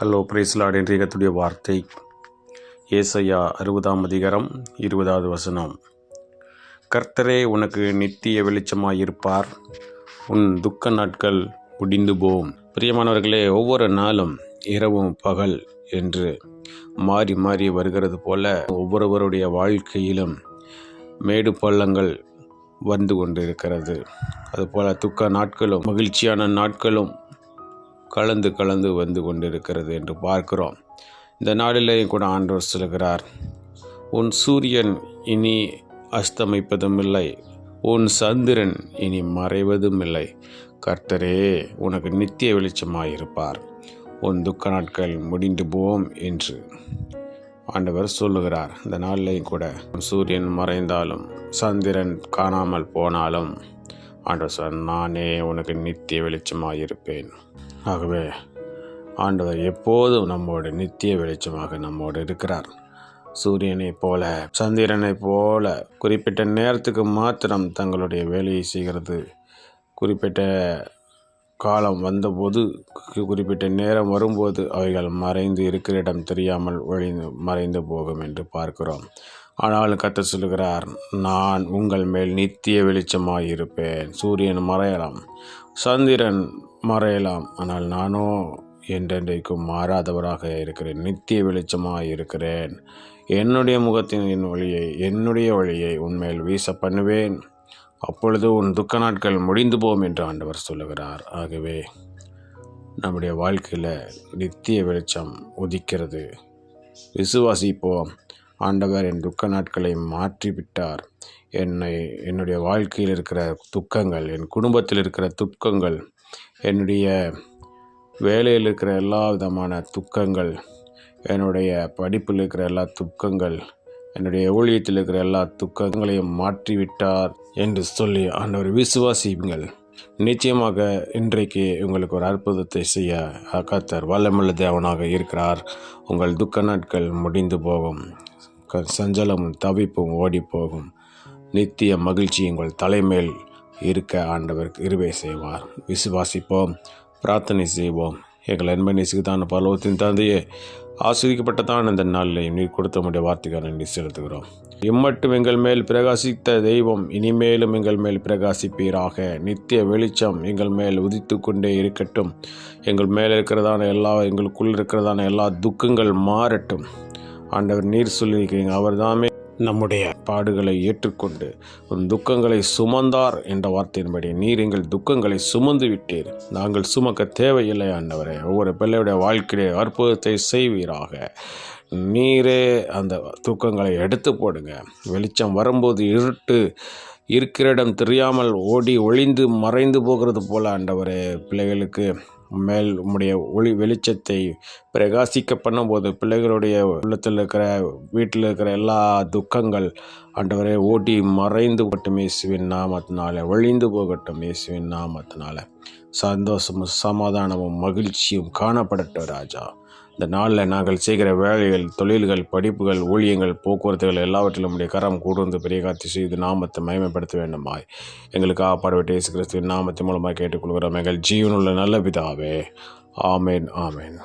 Hello பிரைஸ்லாட் என்ற இகத்துடைய வார்த்தை. ஏசையா அறுபதாம் அதிகாரம் இருபதாவது வசனம். கர்த்தரே உனக்கு நித்திய வெளிச்சமாயிருப்பார். உன் துக்க நாட்கள் முடிந்து போம் பிரியமானவர்களே ஒவ்வொரு நாளும் இரவும் பகல் என்று மாறி மாறி வருகிறது போல ஒவ்வொருவருடைய வாழ்க்கையிலும் மேடு பள்ளங்கள் வந்து கொண்டிருக்கிறது. அதுபோல் அதுபோல துக்க நாட்களும் மகிழ்ச்சியான நாட்களும் கலந்து கலந்து வந்து கொண்டிருக்கிறது என்று பார்க்கிறோம். இந்த நாளிலேயும் கூட ஆண்டவர் சொல்கிறார் உன் சூரியன் இனி அஸ்தமிப்பதும் இல்லை உன் சந்திரன் இனி மறைவதும் இல்லை கர்த்தரே உனக்கு நித்திய வெளிச்சமாயிருப்பார். உன் துக்க நாட்கள் முடிந்து போவோம் என்று ஆண்டவர் சொல்லுகிறார். இந்த நாளிலையும் கூட சூரியன் மறைந்தாலும் சந்திரன் காணாமல் போனாலும் ஆண்டவர் சார் நானே உனக்கு நித்திய வெளிச்சமாக இருப்பேன். ஆகவே ஆண்டவர் எப்போதும் நம்மோட நித்திய வெளிச்சமாக நம்மோடு இருக்கிறார். சூரியனைப் போல சந்திரனைப் போல குறிப்பிட்ட நேரத்துக்கு மாத்திரம் தங்களுடைய வேலையை செய்கிறது. குறிப்பிட்ட காலம் வந்தபோது குறிப்பிட்ட நேரம் வரும்போது அவைகள் மறைந்து இருக்கிற இடம் தெரியாமல் ஒழிந்து மறைந்து போகும் என்று பார்க்கிறோம். ஆனால் கத்த சொல்லுகிறார் நான் உங்கள் மேல் நித்திய வெளிச்சமாக இருப்பேன் சூரியன் மறையலாம் சந்திரன் மறையலாம். ஆனால் நானோ என்றென்றைக்கும் மாறாதவராக இருக்கிறேன். நித்திய வெளிச்சமாக இருக்கிறேன் என்னுடைய முகத்தின் என் வழியை என்னுடைய வழியை உண்மையில் வீச பண்ணுவேன் அப்பொழுது உன் துக்க நாட்கள் முடிந்து போம் என்று ஆண்டவர் சொல்லுகிறார். ஆகவே நம்முடைய வாழ்க்கையில் நித்திய வெளிச்சம் உதிக்கிறது. விசுவாசிப்போம். ஆண்டவர் என் துக்க நாட்களை மாற்றிவிட்டார். என்னை என்னுடைய வாழ்க்கையில் இருக்கிற துக்கங்கள் என் குடும்பத்தில் இருக்கிற துக்கங்கள் என்னுடைய வேலையில் இருக்கிற எல்லா விதமான துக்கங்கள் என்னுடைய படிப்பில் இருக்கிற எல்லா துக்கங்கள் என்னுடைய ஊழியத்தில் இருக்கிற எல்லா துக்கங்களையும் மாற்றிவிட்டார் என்று சொல்லி ஆண்டவர் விசுவாசியுங்கள். நிச்சயமாக இன்றைக்கு உங்களுக்கு ஒரு அற்புதத்தை செய்ய கத்தர் வல்லமுள்ள தேவனாக இருக்கிறார். உங்கள் துக்க நாட்கள் முடிந்து போகும். சஞ்சலமும் தவிப்பும் ஓடிப்போகும். நித்திய மகிழ்ச்சி உங்கள் தலைமேல் இருக்க ஆண்டவர் இருவை செய்வார். விசுவாசிப்போம் பிரார்த்தனை செய்வோம். எங்கள் அன்பை நேசிக்குதான பலவத்தின் தந்தையே ஆஸ்வதிக்கப்பட்டதான் இந்த நாளில் நீர் கொடுத்த முடிய வார்த்தைக்காக நன்றி செலுத்துகிறோம். இம்மட்டும் எங்கள் மேல் பிரகாசித்த தெய்வம் இனிமேலும் எங்கள் மேல் பிரகாசிப்பீராக. நித்திய வெளிச்சம் எங்கள் மேல் உதித்து கொண்டே இருக்கட்டும். எங்கள் மேல் இருக்கிறதான எல்லா எங்களுக்குள் இருக்கிறதான எல்லா துக்கங்கள் மாறட்டும். ஆண்டவர் நீர் சொல்லியிருக்கிறீங்க. அவர் தாமே நம்முடைய பாடுகளை ஏற்றுக்கொண்டு உன் துக்கங்களை சுமந்தார் என்ற வார்த்தையின்படி நீர் எங்கள் துக்கங்களை சுமந்து விட்டீர். நாங்கள் சுமக்க தேவையில்லை ஆண்டவரே. ஒவ்வொரு பிள்ளையுடைய வாழ்க்கையிலே அற்புதத்தை செய்வீராக. நீரே அந்த தூக்கங்களை எடுத்து போடுங்க. வெளிச்சம் வரும்போது இருட்டு இருக்கிற இடம் தெரியாமல் ஓடி ஒளிந்து மறைந்து போகிறது போல ஆண்டவரே. பிள்ளைகளுக்கு மேல் உம்முடைய ஒளி வெளிச்சத்தை பிரகாசிக்க பண்ணும்போது பிள்ளைகளுடைய உள்ளத்தில் இருக்கிற வீட்டில் இருக்கிற எல்லா துக்கங்கள் ஆண்டவரே ஓட்டி மறைந்து போகட்டும் இயேசுவின் நாமத்தினால ஒழிந்து போகட்டும் இயேசுவின் நாமத்தினால. சந்தோஷமும் சமாதானமும் மகிழ்ச்சியும் காணப்படட்டும் ராஜா. இந்த நாளில் நாங்கள் செய்கிற வேலைகள் தொழில்கள் படிப்புகள் ஊழியங்கள் போக்குவரத்துகள் எல்லாவற்றிலும் உடைய கரம் கூடுந்து பெரிய காட்சி செய்து நாமத்தை மயமைப்படுத்த வேண்டுமாய். எங்களுக்கு ஆப்பாடுவிட்டு இயேசு கிறிஸ்துவின் நாமத்தின் மூலமாக கேட்டுக்கொள்கிறோம். எங்கள் ஜீவனுள்ள நல்ல பிதாவே. ஆமேன் ஆமேன்.